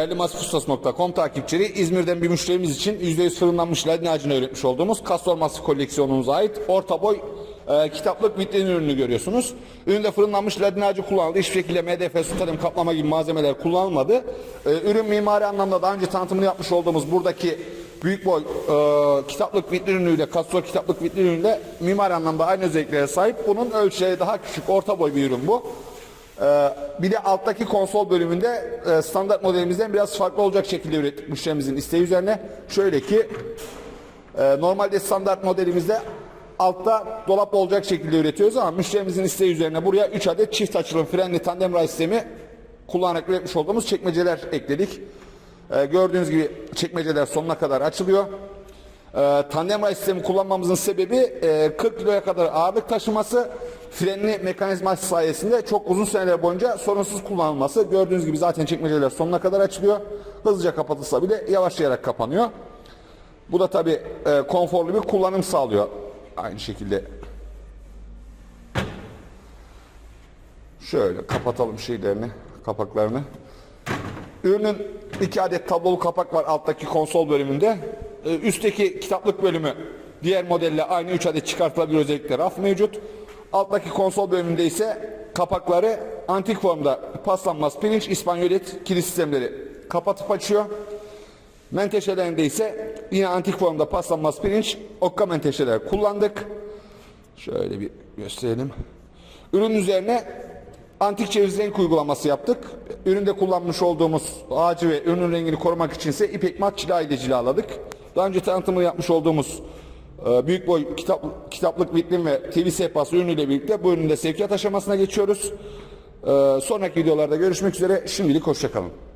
Değerli takipçileri İzmir'den bir müşterimiz için %100 fırınlanmış ladin ağacına üretmiş olduğumuz Kastor Masif koleksiyonumuza ait orta boy e, kitaplık vitrin ürünü görüyorsunuz. Üründe fırınlanmış ladin ağacı kullanıldı. Hiçbir şekilde MDF, su tadım, kaplama gibi malzemeler kullanılmadı. E, ürün mimari anlamda daha önce tanıtımını yapmış olduğumuz buradaki büyük boy e, kitaplık vitrin ürünüyle, Kastor kitaplık vitrin ürünüyle mimari anlamda aynı özelliklere sahip. Bunun ölçüleri daha küçük, orta boy bir ürün bu. Ee, bir de alttaki konsol bölümünde e, standart modelimizden biraz farklı olacak şekilde ürettik müşterimizin isteği üzerine. Şöyle ki e, normalde standart modelimizde altta dolap olacak şekilde üretiyoruz ama müşterimizin isteği üzerine buraya 3 adet çift açılım frenli tandem ray sistemi kullanarak üretmiş olduğumuz çekmeceler ekledik. E, gördüğünüz gibi çekmeceler sonuna kadar açılıyor. Tandem ray sistemi kullanmamızın sebebi e, 40 kiloya kadar ağırlık taşıması frenli mekanizması sayesinde çok uzun seneler boyunca sorunsuz kullanılması. Gördüğünüz gibi zaten çekmeceler sonuna kadar açılıyor. Hızlıca kapatılsa bile yavaşlayarak kapanıyor. Bu da tabi e, konforlu bir kullanım sağlıyor. Aynı şekilde şöyle kapatalım şeylerini, kapaklarını. Ürünün iki adet tablolu kapak var alttaki konsol bölümünde. Ee, Üstteki kitaplık bölümü diğer modelle aynı 3 adet çıkartılabilir özellikle raf mevcut. Alttaki konsol bölümünde ise kapakları antik formda paslanmaz pirinç, İspanyolet kilit sistemleri kapatıp açıyor. Menteşelerinde ise yine antik formda paslanmaz pirinç, okka menteşeler kullandık. Şöyle bir gösterelim. Ürün üzerine antik ceviz renk uygulaması yaptık. Üründe kullanmış olduğumuz ağacı ve ürünün rengini korumak için ise ipek mat cila ile cilaladık. Daha önce tanıtımını yapmış olduğumuz büyük boy kitap, kitaplık vitrin ve TV sehpası ürünüyle birlikte bu ürünün de sevkiyat aşamasına geçiyoruz. E, sonraki videolarda görüşmek üzere. Şimdilik hoşçakalın.